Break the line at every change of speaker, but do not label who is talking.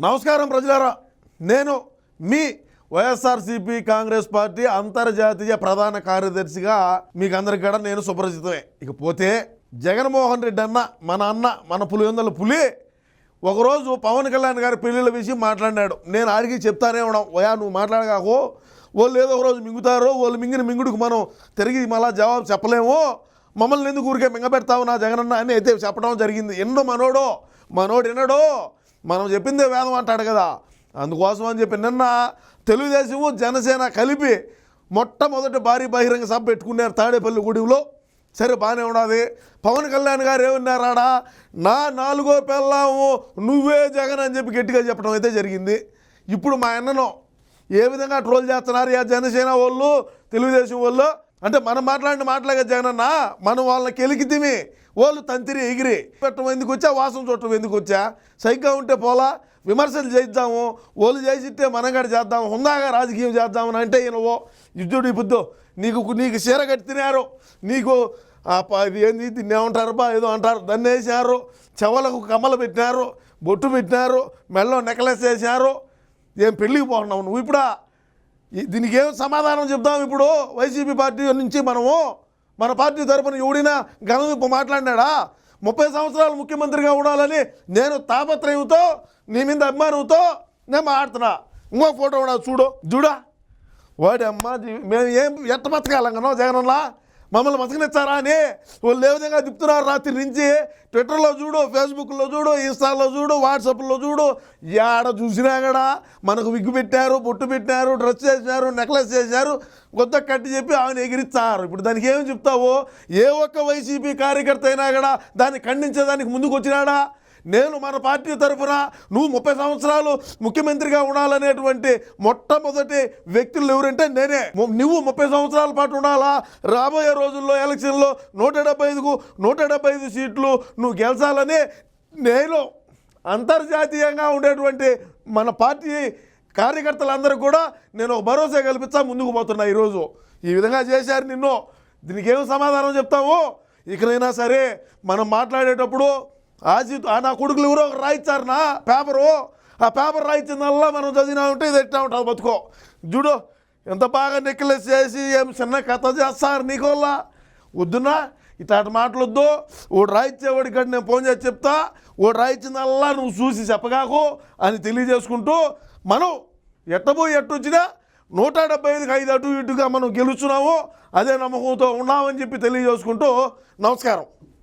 నమస్కారం ప్రజలారా. నేను మీ వైఎస్ఆర్సీపీ కాంగ్రెస్ పార్టీ అంతర్జాతీయ ప్రధాన కార్యదర్శిగా మీకు అందరికి కూడా నేను సుపరిచితమే ఇకపోతే జగన్మోహన్ రెడ్డి అన్న మన అన్న మన పులివెందుల పులి ఒకరోజు పవన్ కళ్యాణ్ గారి పెళ్ళిళ్ళ విషయం మాట్లాడినాడు. నేను అడిగి చెప్తానే ఉన్నాం. వయా నువ్వు మాట్లాడగాకు. వాళ్ళు ఏదో ఒక రోజు మింగుతారో. వాళ్ళు మింగిన మింగుడికి మనం తిరిగి మళ్ళా జవాబు చెప్పలేము. మమ్మల్ని ఎందుకు ఊరికే మింగబెడతావు నా జగనన్న? అని అయితే చెప్పడం జరిగింది. ఎన్నో మనోడో మనోడు వినడో మనం చెప్పిందే వేదం అంటాడు కదా. అందుకోసం అని చెప్పి నిన్న తెలుగుదేశము జనసేన కలిపి మొట్టమొదటి భారీ బహిరంగ సభ పెట్టుకున్నారు తాడేపల్లి గుడిలో. సరే బాగానే ఉన్నది. పవన్ కళ్యాణ్ గారు ఏమన్నారాడా? నా నాలుగో పిల్లము నువ్వే జగన్ అని చెప్పి గట్టిగా చెప్పడం అయితే జరిగింది. ఇప్పుడు మా అన్నను ఏ విధంగా ట్రోల్ చేస్తున్నారు ఆ జనసేన వాళ్ళు తెలుగుదేశం వాళ్ళు? అంటే మనం మాట్లాడిన మాటలాగా జగనన్న మనం వాళ్ళని కెలికితిమి వాళ్ళు తంతిరి ఎగిరి పెట్టడం ఎందుకు వచ్చా? వాసన చూడటం ఎందుకు వచ్చా? సైగ్గా ఉంటే పోలా విమర్శలు చేద్దాము వాళ్ళు చేసిట్టే మనం కూడా చేద్దాము హుందాగా రాజకీయం చేద్దామని అంటే ఈయనవో యుద్ధుడు బుద్ధు నీకు నీకు చీర కట్టినారు నీకు ఆ ఏంది? దీన్ని ఏమంటారు బా ఏదో అంటారు. దాన్ని వేసారు చెవలకు కమ్మలు పెట్టినారు. బొట్టు పెట్టినారు. మెల్లో నెక్లెస్ వేసారు ఏం పెళ్ళికి పోతున్నావు నువ్వు ఇప్పుడా? దీనికి ఏం సమాధానం చెప్దాం ఇప్పుడు? వైసీపీ పార్టీ నుంచి మనము మన పార్టీ తరపున ఎవడినా గణవిప్పు మాట్లాడినాడా? ముప్పై సంవత్సరాలు ముఖ్యమంత్రిగా ఉండాలని నేను తాపత్రయంతో నీ మీద అభిమానంతో నేను మాట్లాడుతున్నా. ఇంకో ఫోటో కూడా చూడు. చూడా. వాడి అమ్మ మేము ఏం ఎట్ట బతకాలంగనో జగనన్నా? మమ్మల్ని బతకనిచ్చారా అని వాళ్ళు ఏ విధంగా తిప్పుతున్నారు రాత్రి నుంచి? ట్విట్టర్లో చూడు ఫేస్బుక్లో చూడు ఇన్స్టాలో చూడు వాట్సాప్లో చూడు ఏడ చూసినా కూడా మనకు విగ్గు పెట్టారు బొట్టు పెట్టారు డ్రెస్ చేసినారు నెక్లెస్ చేశారు కొత్త కట్టి చెప్పి ఆమెను ఎగిరిచ్చారు. ఇప్పుడు దానికి ఏమి చెప్తావు? ఏ ఒక్క వైసీపీ కార్యకర్త అయినా కూడా దాన్ని ఖండించేదానికి ముందుకు వచ్చినాడా నేను మన పార్టీ తరఫున నువ్వు ముప్పై సంవత్సరాలు ముఖ్యమంత్రిగా ఉండాలనేటువంటి మొట్టమొదటి వ్యక్తులు ఎవరంటే నేనే. నువ్వు ముప్పై సంవత్సరాల పాటు ఉండాలా? రాబోయే రోజుల్లో ఎలక్షన్లో నూట డెబ్బై ఐదుకు నూట డెబ్బై ఐదు సీట్లు నువ్వు గెలిచాలని నేను అంతర్జాతీయంగా ఉండేటువంటి మన పార్టీ కార్యకర్తలందరూ కూడా నేను ఒక భరోసా కల్పించా ముందుకు పోతున్నా ఈరోజు. ఈ విధంగా చేశారు నిన్ను. దీనికి ఏం సమాధానం చెప్తావు? ఇకనైనా సరే మనం మాట్లాడేటప్పుడు ఆజీత్ ఆ నా కొడుకులు ఎవరో ఒకరు రాయిచ్చారు నా పేపరు? ఆ పేపర్ రాయించిందల్లా మనం చదివినా ఉంటే ఇది ఎట్టా ఉంటుంది బతుకో. చూడు ఎంత బాగా నెక్లెస్ చేసి ఏం చిన్న కథ చేస్తారు నీకోల్లా వద్దునా? ఇట్లాంటి మాటలొద్దు. ఓడు రాయిచ్చేవాడి నేను ఫోన్ చేసి చెప్తా. ఓడు రాయించిందల్లా నువ్వు చూసి చెప్పగాకు అని తెలియజేసుకుంటూ మనం ఎట్టబోయి ఎట్టొచ్చినా నూట డెబ్బై ఐదుకి ఐదు అటు ఇటుగా మనం గెలుస్తున్నాము. అదే నమ్మకంతో ఉన్నామని చెప్పి తెలియజేసుకుంటూ నమస్కారం.